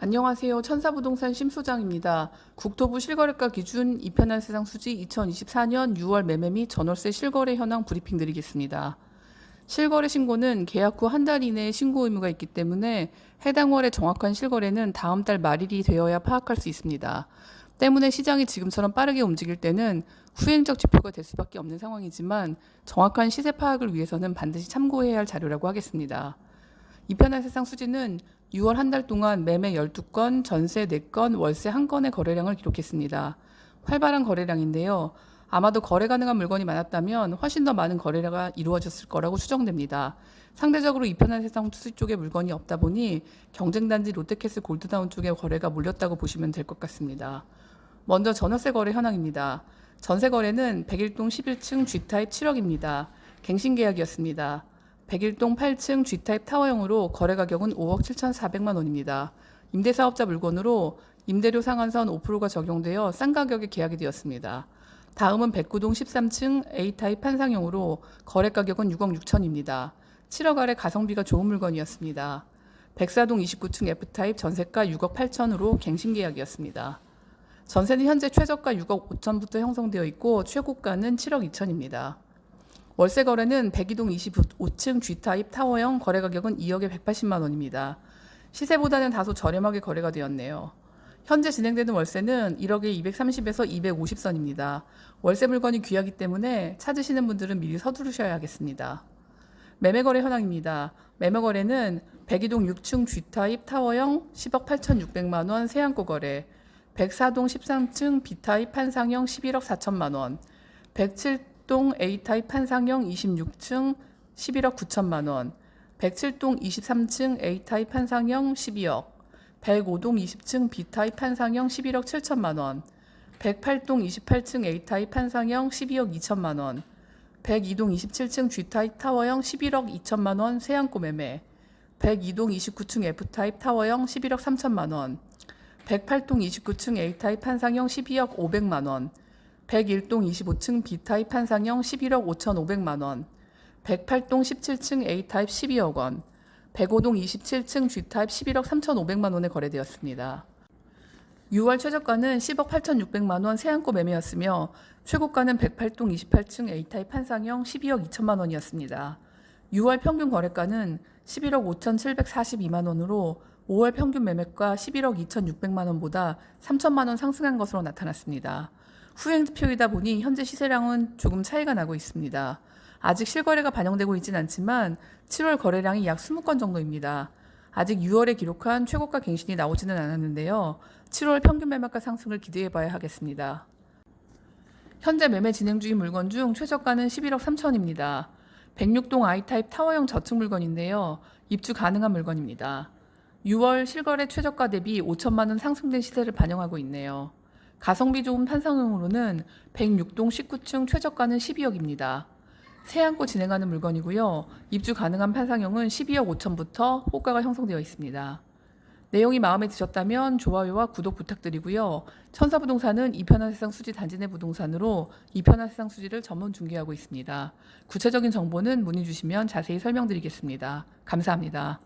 안녕하세요. 천사부동산 심소장입니다. 국토부 실거래가 기준 이편한 세상 수지 2024년 6월 매매 및 전월세 실거래 현황 브리핑 드리겠습니다. 실거래 신고는 계약 후 한 달 이내에 신고 의무가 있기 때문에 해당 월의 정확한 실거래는 다음 달 말일이 되어야 파악할 수 있습니다. 때문에 시장이 지금처럼 빠르게 움직일 때는 후행적 지표가 될 수밖에 없는 상황이지만 정확한 시세 파악을 위해서는 반드시 참고해야 할 자료라고 하겠습니다. 이편한 세상 수지는 6월 한 달 동안 매매 12건, 전세 4건, 월세 1건의 거래량을 기록했습니다. 활발한 거래량인데요. 아마도 거래 가능한 물건이 많았다면 훨씬 더 많은 거래가 이루어졌을 거라고 추정됩니다. 상대적으로 이편한 세상 수지 쪽에 물건이 없다 보니 경쟁단지 롯데캐슬 골드다운 쪽에 거래가 몰렸다고 보시면 될 것 같습니다. 먼저 전월세 거래 현황입니다. 전세 거래는 101동 11층 G타입 7억입니다. 갱신 계약이었습니다. 101동 8층 G타입 타워형으로 거래 가격은 5억 7,400만 원입니다. 임대사업자 물건으로 임대료 상한선 5%가 적용되어 싼 가격에 계약이 되었습니다. 다음은 109동 13층 A타입 판상형으로 거래 가격은 6억 6천입니다. 7억 아래 가성비가 좋은 물건이었습니다. 104동 29층 F타입 전세가 6억 8천으로 갱신 계약이었습니다. 전세는 현재 최저가 6억 5천부터 형성되어 있고 최고가는 7억 2천입니다. 월세 거래는 102동 25층 G타입 타워형 거래 가격은 2억에 180만 원입니다. 시세보다는 다소 저렴하게 거래가 되었네요. 현재 진행되는 월세는 1억에 230에서 250선입니다. 월세 물건이 귀하기 때문에 찾으시는 분들은 미리 서두르셔야 하겠습니다. 매매 거래 현황입니다. 매매 거래는 102동 6층 G타입 타워형 10억 8,600만 원 세안고 거래, 104동 13층 B타입 판상형 11억 4천만 원, 107 동 A타입 판상형 26층 11억 9천만 원, 107동 23층 A타입 판상형 12억, 105동 20층 B타입 판상형 11억 7천만 원, 108동 28층 A타입 판상형 12억 2천만 원, 102동 27층 G타입 타워형 11억 2천만 원 세안고 매매, 102동 29층 F타입 타워형 11억 3천만 원, 108동 29층 A타입 판상형 12억 500만 원, 101동 25층 B타입 판상형 11억 5,500만 원, 108동 17층 A타입 12억 원, 105동 27층 G타입 11억 3,500만 원에 거래되었습니다. 6월 최저가는 10억 8,600만 원 세안고 매매였으며 최고가는 108동 28층 A타입 판상형 12억 2천만 원이었습니다. 6월 평균 거래가는 11억 5,742만 원으로 5월 평균 매매가 11억 2,600만 원보다 3천만 원 상승한 것으로 나타났습니다. 후행표이다 보니 현재 시세량은 조금 차이가 나고 있습니다. 아직 실거래가 반영되고 있진 않지만 7월 거래량이 약 20건 정도입니다. 아직 6월에 기록한 최고가 갱신이 나오지는 않았는데요. 7월 평균 매매가 상승을 기대해 봐야 하겠습니다. 현재 매매 진행 중인 물건 중 최저가는 11억 3천입니다. 106동 I타입 타워형 저층 물건인데요. 입주 가능한 물건입니다. 6월 실거래 최저가 대비 5천만 원 상승된 시세를 반영하고 있네요. 가성비 좋은 판상형으로는 106동 19층 최저가는 12억입니다. 세안고 진행하는 물건이고요. 입주 가능한 판상형은 12억 5천부터 호가가 형성되어 있습니다. 내용이 마음에 드셨다면 좋아요와 구독 부탁드리고요. 천사부동산은 이편한 세상 수지 단지 내 부동산으로 이편한 세상 수지를 전문 중개하고 있습니다. 구체적인 정보는 문의 주시면 자세히 설명드리겠습니다. 감사합니다.